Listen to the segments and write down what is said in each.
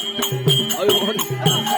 I.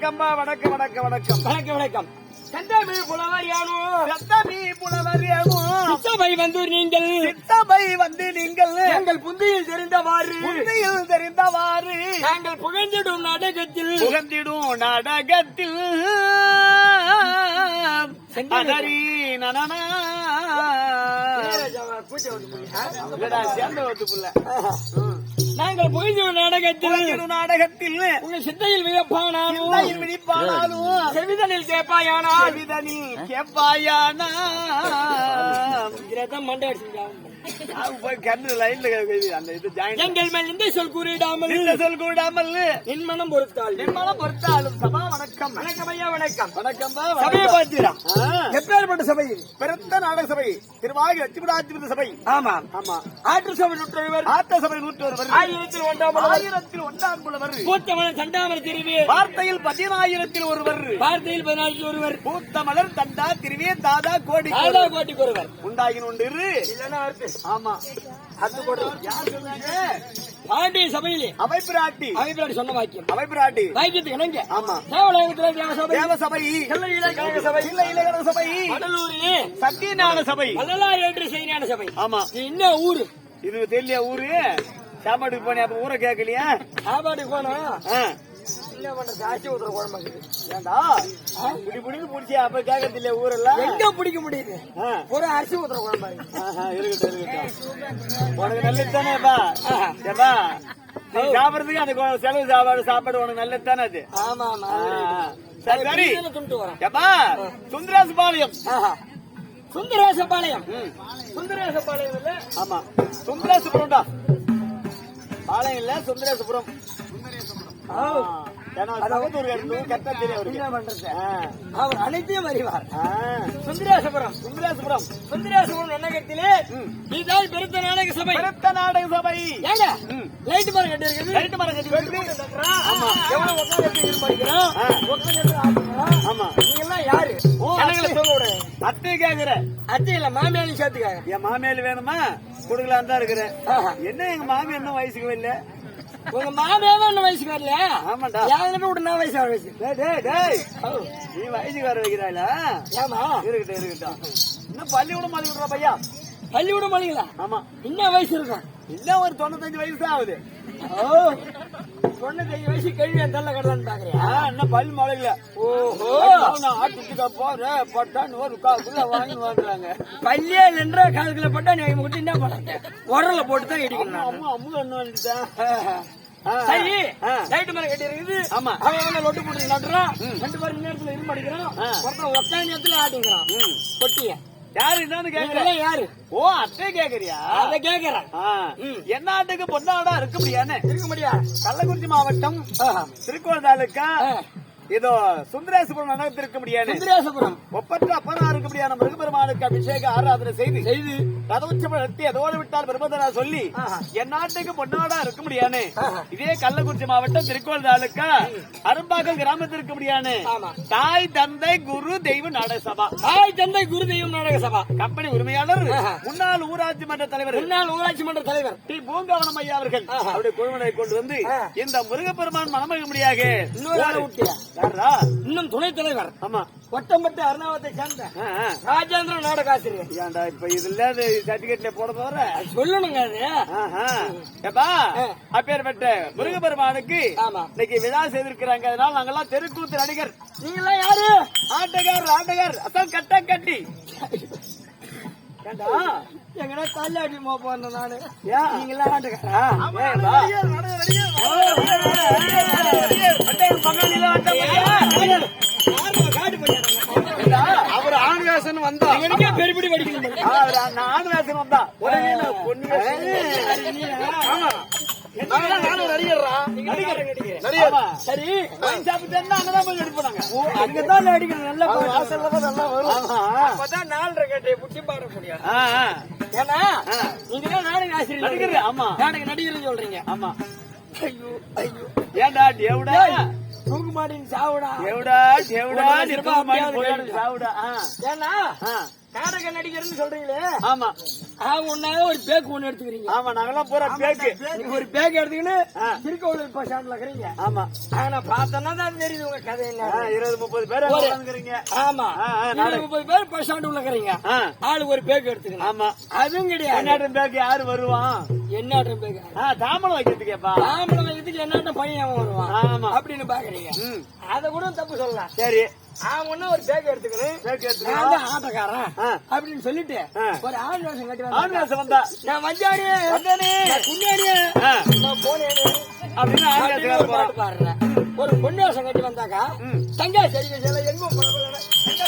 வணக்கம்பா வணக்கம் வணக்கம் வணக்கம். வணக்கம் வணக்கம். சந்தமே புலவர் யானோ புலவர் சபை வந்து நீங்கள். சித்தமை வந்து நீங்கள். எங்கள் புந்தியில் தெரிந்தவாறு. உண்மையில் தெரிந்தவாறு. நாங்கள் புகழ்ந்திடும் நாடகத்தில். புகழ்ந்திடும் நாடகத்தில். அதரி நனனா. சேர்ந்த புள்ள. நாங்கள் புகழ்ந்திடும் நாடகத்தில் நாடகத்தில் உங்கள் சிந்தையில் வியப்பானானோ சிந்தையில் விழிப்பானாலும் செவிதனில் கேட்பாயானால் செவிதனில் கேட்பாயானா மண்டை அடிச்சுட்டாங்க போய் கண்ணு லைன்ல கேக்குது. அந்த இது ஜாயின் எங்கள் மேல் இந்த சொல் கூறிடாமல். இந்த சொல் கூடாமல் என் மனம் பொறுத்தாள் சபா வணக்கம். வணக்கம் ஐயா வணக்கம். வணக்கம் சபையை பார்த்தீரா? ஆ. எப்பேற்பட்ட சபை? பெருத்த நாடக சபை. திருவாகி சபை. ஆமா. ஆமா. ஆற்று சபை நுற்றவர் ஆத்த சபை நூற்றி ஒருவர் ஆயிரத்தில் ஒன்றாம். ஆயிரத்தில் ஒன்றாம் புலவர். பூத்தமலர் சண்டாமரை திருவி. வார்த்தையில் பதினாயிரத்தில் ஒருவர். வார்த்தையில் பதினாலு ஒருவர். பூத்த மலர் தண்டா திருவே தாதா கோடி ஆதா கோட்டிக்கு ஒருவர் உண்டாகின ஒன்று. இல்லைன்னா ஆமா. யார் சொன்னாங்க? பாண்டிய சபையிலே. அவை பிராட்டி அமைப்பிலாடி சொன்ன வாக்கியம். அவை பிராட்டி வாக்கியத்துக்கு இணங்க. ஆமா. தேவலோகத்திலே தேவ சபை. தேவ சபை. சபை. இல்ல இலகன சபை. கடலூரிலே சத்தியஞான சபை. வள்ளலார் என்று செய்தியான சபை. ஆமா. என்ன ஊரு? இது தெரியல ஊரு? சாப்பாட்டுக்கு போனே அப்ப ஊரை கேட்கலையா? சாப்பாடு போனா. என்ன ஊத்துற குழம்பு. ஏண்டா? புடி புடின்னு புடிச்சியா அப்ப கேட்கறது ஊரெல்லாம். எங்க பிடிக்க முடியுது. ஒரு அரிசி ஊத்துற குழம்பு. இருக்கட்டும் இருக்கட்டும். உனக்கு நல்லது தானேப்பா ஏப்பா? சாப்பிடுறதுக்கு அந்த செலவு சாப்பாடு சாப்பாடு உனக்கு நல்லது தானே அது? ஆமா ஆமா. சரி சரி. ஏப்பா சுந்தராசு பாளையம். சுந்தரேசபாளையம். சுந்தரேசபாளையம் இல்ல? ஆமா. சுந்தரேசபுரம்டா. பாளையம் இல்ல சுந்தரேசபுரம். ஆ. என்ன அவர் அனைத்தையும் அறிவார். சுந்தரேசபுரம். சுந்தரேசபுரம். சுந்தரேசபுரம் நன்னகத்திலே. இதுதான் பெருத்த நாடக சபை. பெருத்த நாடக சபை. ஏங்க. லைட் மரம் கட்டி இருக்குது லைட் மரம் கட்டி. ஆமா. எவ்வளவு உட்கார்ந்து இருந்து படிக்கிறோம் ஆடுறோம். ஆமா. நீங்க எல்லாம் யாரு அத்தை. கேக்குற. அத்தை இல்ல மாமியாரையும் சேர்த்துக்காங்க. என் மாமியார் வேணுமா? கொடுக்கலாம் தான் இருக்கிறேன். என்ன எங்க மாமி இன்னும் வயசுக்கு இல்ல உங்க மாமியாவே இன்னும் வயசுக்கு வரல ஆமாண்டா. யாருமே விட்டு நான் வயசு வயசு? டேய், டேய், டேய். நீ வயசுக்கு வர வைக்கிறாளா ஏமா இருக்கட்டும் இருக்கட்டும். இன்னும் பள்ளிக்கூடம் மதி விடுறா பையா? பள்ளிக்கூடம் மளிகளா ஆமா என்ன வயசு இருக்கும் இன்னும் ஒரு தொண்ணூத்தஞ்சு வயசு தான் ஆகுது ஓ தொண்ணூத்தஞ்சு வயசு கல்வி அந்த கடலான்னு பாக்குறியா இன்னும் பல் முளையில ஓஹோ நான் ஆட்டுக்கு போறேன் பட்டான்னு ஒரு காக்குள்ள வாங்கி வாங்குறாங்க பள்ளியே போட்டா நீ மட்டும் என்ன பண்ண உரல போட்டு தான் இடிக்கணும் அம்மா அம்மா என்ன வந்துட்டேன் சரி. லைட் மரம் கட்டி இருக்குது ஆமா. அவன் லொட்டு போட்டு நட்டுறான் ரெண்டு பேரும் நேரத்துல இரும்பு அடிக்கிறான் ஆ. ஒருத்தன் உக்காந்த இடத்துல ஆட்டிங்கிறான் ம். கொட்டிய யாரு என்னன்னு கேக்குற? யாரு? ஓ அத்தை கேக்குறியா? அத கேக்குறேன். ஆ, என்ன ஆட்டுக்கு பொன்னாடா இருக்க முடியான்னு இருக்க முடியாது. கள்ளக்குறிச்சி மாவட்டம். திருக்கோள் தாலுக்கா. இதோ சுந்தரேசபுரம் நகரத்தில் இருக்க முடியாது சுந்தரேசபுரம் ஒப்பற்ற அப்பனா இருக்க முடியாத மிருகபெருமானுக்கு அபிஷேக ஆராதனை செய்து செய்து ரதோற்சவம் நடத்தி அதோடு விட்டால் பிரபந்தனா சொல்லி. என் நாட்டுக்கு பொன்னாடா இருக்க முடியானே ஆஹா. இதே கள்ளக்குறிச்சி மாவட்டம் திருக்கோள் தாலுக்கா இருக்க முடியானே ஆமா. தாய் தந்தை குரு தெய்வ நாடக சபா தாய் தந்தை குருதெய்வம் நாடக சபா கம்பெனி உரிமையாளர். முன்னாள் ஊராட்சி மன்ற தலைவர் முன்னாள் ஊராட்சி மன்ற தலைவர் டி பூங்காவனம் ஐயா அவர்கள். அவருடைய குழுவினரை கொண்டு வந்து. இந்த முருகப்பெருமான் மனமக முடியாக இன்னொரு? யாரா இன்னும் துணைத் தலைவர். ஆமா. ஒட்டம்பட்டு அருணாவத்தை சேர்ந்த. ராஜேந்திர நாடக ஆசிரியர் ஏன்டா இப்ப இதுல சர்டிபிகேட்ல போட போற? சொல்லணுங்க அது. ஆ. அப்பேற்பட்ட முருகப்பெருமானுக்கு ஆமா. இன்னைக்கு விழா செய்திருக்கிறாங்க. அதனால நாங்கெல்லாம் தெருக்கூத்து நடிகர். நீங்களாம் யாரு? ஆட்டக்கார் ஆட்டக்கார் அதான் கட்ட கட்டி ஏண்டா எங்கடா தள்ளாடி மோ போன நானு ஏன்? ஆட்டுக்காரா பங்காளில ஆட்டம் ஏண்டா? அவர் ஆண் வேஷன் வந்தா எனக்கே பெருபிடி படிக்கணும் ஆ, அவர் நான் வேஷம் வந்தா உடனே பொண்ணு நாங்கெல்லாம் நானும் நடிகர்றா நடிகர் சரி வாங்கி அங்கதான் போய் எடுப்பாங்க அங்கதான் அடிக்கணும் நல்லா. வாசல்ல தான் நல்லா வரும். ஆமா அப்பதான் நாலரை கட்டையை புட்டி பாட முடியும் ஆ, ஆ. ஏன்னா நீங்க தான் நாடக ஆசிரியர் நடிகர், ஆமா. நாடக சொல்றீங்க. ஆமா. ஐயோ ஐயோ. ஏண்டா டேவுடா தூக்கு சாவுடா. டேவுடா டேவுடா. சாவுடா. ஏன்னா. நாடக நடிகர்னு சொல்றீங்களே? ஆமா. அவங்க ஒன்னாவே ஒரு பேக் ஒண்ணு எடுத்துக்கிறீங்க. ஆமா நாங்கெல்லாம் பூரா பேக்கு ஒரு பேக் எடுத்துக்கின்னு ஆ. திருக்கோவில் பஸ் ஸ்டாண்ட்ல இருக்கிறீங்க. ஆமா. ஆனா பார்த்தோன்னா தான் தெரியுது உங்க கதை ஆ, என்ன இருபது முப்பது பேர் உட்காந்துக்கிறீங்க ஆமா. இருபது நாடகம். முப்பது பேர் பஸ் ஸ்டாண்ட் உள்ள இருக்கிறீங்க. ஆளு ஒரு பேக் எடுத்துக்கணும். ஆமா. அதுவும் கிடையாது. கர்நாடகன் பேக்கு யாரு வருவான் என்ன பேக் ஆ, தாம்பலம் வைக்கிறதுக்கேப்பா ஆம்பளை வயதுக்கு என்னட்ட பையன் வருவான். ஆமா. அப்படின்னு பாக்குறீங்க அத கூட தப்பு சொல்லலாம். சரி. அவன் ஒரு பேக் எடுத்துக்கணும் பேக்கு நான் எடுத்துக்கோ தான் ஆட்டக்காரன். அப்படின்னு சொல்லிட்டு. ஒரு வேஷம் கட்டி வந்தா. வந்தா நான் வந்தாரு வந்தானே. நான் போனேன் அப்படின்னு போறான் பாட்டு பாடுறேன் ஒரு வேஷம் கட்டி வந்தாக்கா. தங்கா செல்ல எங்கும் பழகல தங்கா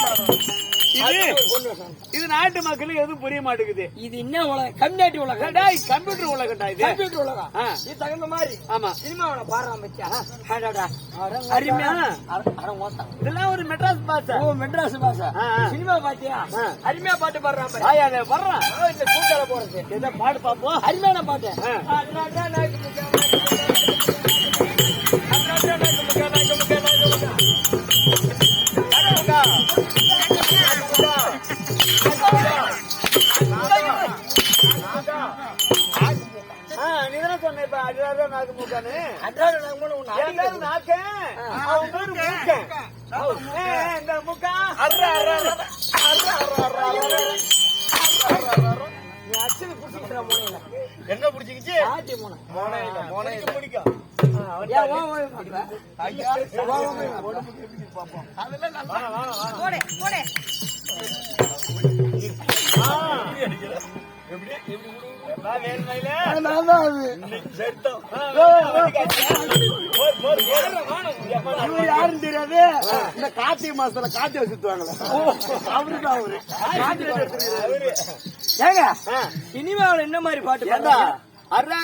பழகல. இது நாட்டு மக்களுக்கு எதுவும் புரிய மாட்டேங்குது இது என்ன உலகம் கம்யூனிட்டி உலகம் டேய் கம்ப்யூட்டர் உலகண்டா இது கம்ப்யூட்டர் உலகம். இது தகுந்த மாதிரி ஆமா சினிமாவோட பாடுறான் அடடா அருமையா இதெல்லாம் ஒரு மெட்ராஸ் பாச ஓ மெட்ராஸ் பாஷா. சினிமா பாத்தியா. அருமையா பாட்டு பாடுறான். ஆயா அதை வர்றான் இந்த கூட்டால போறது எதை பாடு பாப்போம் அருமையான பாட்டு யாருன்னு தெரியாது? இந்த கார்த்திகை மாசத்துல கார்த்திகை சுத்துவாங்களே. அவரு. கார்த்திகை அவரு. ஏங்க இனிமே அவளை என்ன மாதிரி பாட்டு பாடுறாங்க? அர்ரா,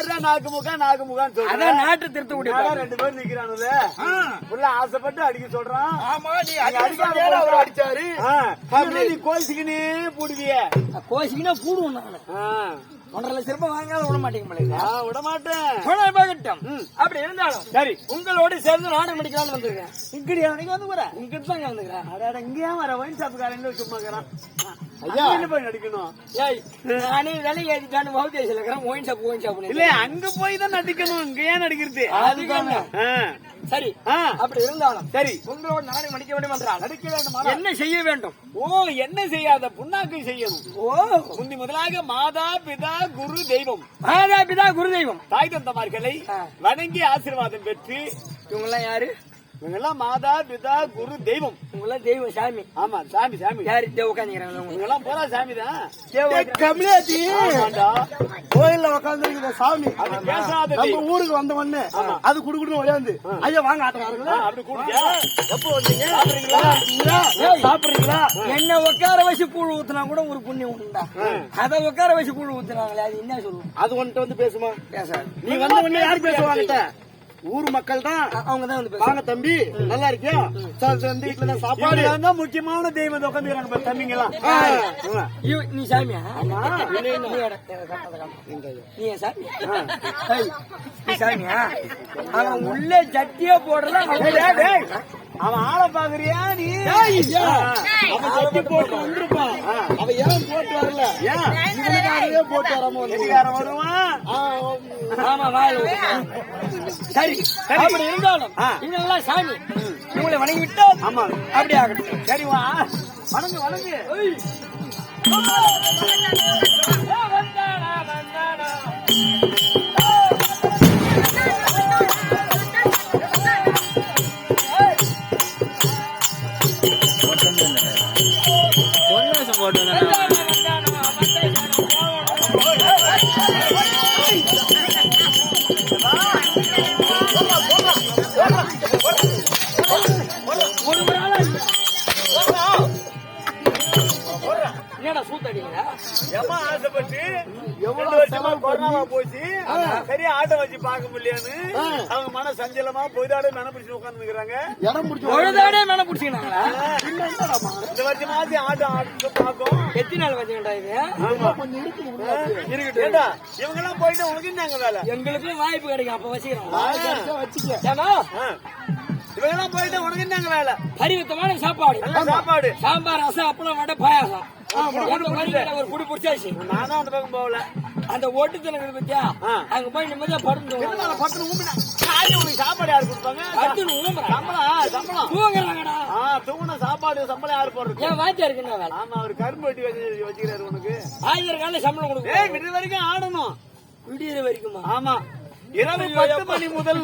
நாக்கு முக்கான்னு சொல்ற. அதான் நாட்டு என்னடா பாட்டு. ரெண்டு பேரும் நிக்கிறானுல ஆ. உள்ள ஆசைப்பட்டு அடிக்க சொல்றான். ஆமா நீ அடிக்காத அவர் அடிச்சாரு. நீ கோச்சிக்கினே போடுவிய. கோசிக்கினா பூடுவோம் நானு. ஒன்றரை லட்சம் ரூபாய் வாங்காத விட மாட்டேங்க விட மாட்டேன் பார்க்கட்டும் அப்படி இருந்தாலும் சரி. உங்களோட சேர்ந்து நாடகம் படிக்கலாம்னு வந்திருக்கேன். இங்கடியா நீங்க வந்து போற? இங்கிட்டு தாங்க வந்துக்கிறேன் அடாடா இங்கேயா வர? ஒயின் ஷாப்புக்காரங்க சும்மா இருக்கிறான். ஐயா. அங்க என்ன போய் நடிக்கணும். ஏய் நானே விலைக்கு ஏற்றிட்டான்னு பௌத்தேசில் இருக்கிறேன். ஒயின் ஷாப் ஒயின் ஷாப் இல்ல அங்க போய் தான் நடிக்கணும். இங்க ஏன் நடிக்கிறது ஆ, சரி. அப்படி இருந்தாலும் சரி. உங்களோட நாடகம் நடிக்க வேண்டும் என்றால் நடிக்க வேண்டுமா என்ன செய்ய வேண்டும்? ஓ என்ன செய்யாத புண்ணாக்கு செய்யணும். ஓ. முந்தி முதலாக மாதா பிதா குரு தெய்வம். மாதா பிதா குருதெய்வம் தாய் தந்தமார்களை. வணங்கி ஆசீர்வாதம் பெற்று இவங்கெல்லாம் யாரு? இவங்கெல்லாம் மாதா பிதா குரு தெய்வம். இவங்கெல்லாம் தெய்வம் சாமி. ஆமா சாமி சாமி. யாரு தேவ உட்காந்துக்கிறாங்க? இவங்கெல்லாம் போறா சாமி தான் ஆமாண்டா. கோயில்ல உட்கார்ந்து சாமி. பேசாத நம்ம. ஊருக்கு வந்த உடனே அது குடுக்குன்னு ஒழியாந்து ஐயா வாங்க ஆ, ஆட்டக்காரங்களா அப்படி கூப்பிட்டியா? எப்போ வந்தீங்க? சாப்பிடுறீங்களா? என்ன உட்கார வச்சு கூழ் ஊத்துனா கூட ஒரு புண்ணியம் உண்டா அத உட்கார வச்சு கூழ் ஊத்துனாங்களே அது என்ன சொல்லுவோம்? அது வந்துட்டு வந்து பேசுமா? பேசாது. நீ வந்த உடனே யார் பேசுவாங்க ஊர் மக்கள் தான் அவங்க தான் வந்து வாங்க தம்பி நல்லா இருக்கியா? இந்த வீட்டுல தான் சாப்பாடு. தான் முக்கியமான தெய்வம் உட்காந்துக்கிறாங்க ஆ. ஐயோ, நீ சாமியா? நீ சாமி நீ சாமியா? அவன் உள்ளே ஜட்டியே போடல அவன். அவன் ஆளை பாக்குறியா நீ. அவன் கட்டி போட்டு வந்திருப்பான் அவ ஏன் போட்டு வரல? ஏன்? போட்டு வராம வருவான்? ஆமா ஊத்து. சரி அப்படி இருந்தாலும். இவங்கெல்லாம் சாமி. இவங்களை வணங்கி விட்டா ஆமா. அப்படி ஆகட்டும். சரி வா. வணங்கு வணங்கு. என்னடா சூத்தடிக்கிற எம்மா ஆசைப்பட்டு எவ்வளவு வருஷமா போச்சு. சரியா ஆட்டோ வச்சு பார்க்க முடியலன்னு அவங்க மன சஞ்சலமா பொய்தாடு மன பிடிச்சு உட்கார்ந்து நிக்கிறாங்க இடம் பிடிச்சி பொழுதாடே மேல புடிச்சுக்கினாங்களா இந்த வருஷமாச்சு ஆட்டோ ஆட்டு பார்க்கும். எத்தனை நாள் வச்சுக்கிட்டா இது? இருக்கட்டும். இவங்க எல்லாம் போயிட்டு உனக்கு என்னங்க வேலை? எங்களுக்கும் வாய்ப்பு கிடைக்கும் அப்ப வச்சுக்கிறோம். வச்சுக்க. ஏமா ஆ. இவங்க எல்லாம் போயிட்டு உனக்கு என்னங்க வேலை? பரிவித்தமான சாப்பாடு. சாப்பாடு. சாம்பார் ரசம் அப்பளம் வடை பாயாசம். ஒரு குடி பிடிச்சாச்சு. நானும் அந்த பக்கம் போகல. அந்த ஓட்டுத்தனங்க பத்தியா? ஆ. அங்க போய் நிம்மதியா படுத்து பத்து உனக்கு சாப்பாடு யாரு கொடுப்பாங்க? படுத்து ஊம்புறான் சம்பளம் சம்பளம். தூங்குறாங்கடா. தூங்குன சாப்பாடு சம்பளம் யாரு போடுறது? ஏன் வாத்தியா இருக்குன்னா ஆமா அவர் கரும்பு வெட்டி வச்சு வச்சுக்கிறாரு உனக்கு. ஆயிரம் சம்பளம் ஏய் கொடுக்கும் விடுற வரைக்கும் ஆடணும். விடியற வரைக்குமா? ஆமா. இரவு பத்து மணி முதல்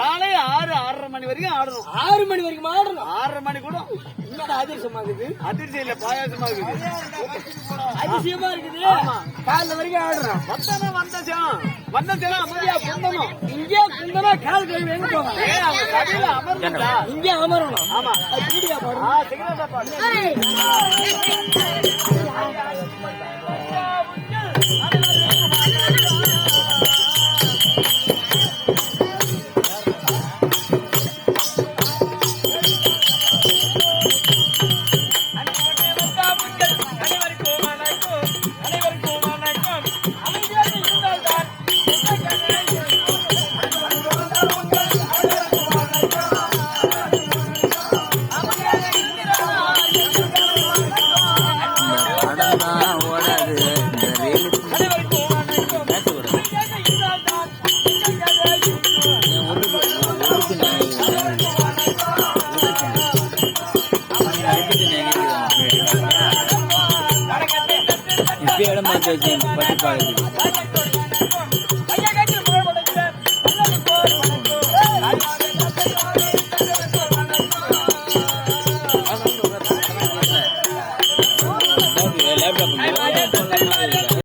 காலை ஆறு ஆறரை மணி வரைக்கும் ஆடணும். ஆறு மணி வரைக்கும் ஆடணும். ஆறரை மணி கூட. என்னடா அதிர்ஷ்டமா இருக்குது? அதிர்ச்சி இல்ல பாயாசமா இருக்குது. அதிசயமா இருக்குது. காலைல வரைக்கும் ஆடுறோம். வந்தானே வந்தச்சம் வந்தச்சம் அமைதியா குந்தணும். இங்கே குந்தனா கால் கழுவி எங்க போவாங்க கடையில இங்கே அமரணும். ஆமா. பீடியா பாடு. இப்பயே இடம் பார்த்து வச்சு பட்டு பாக்குது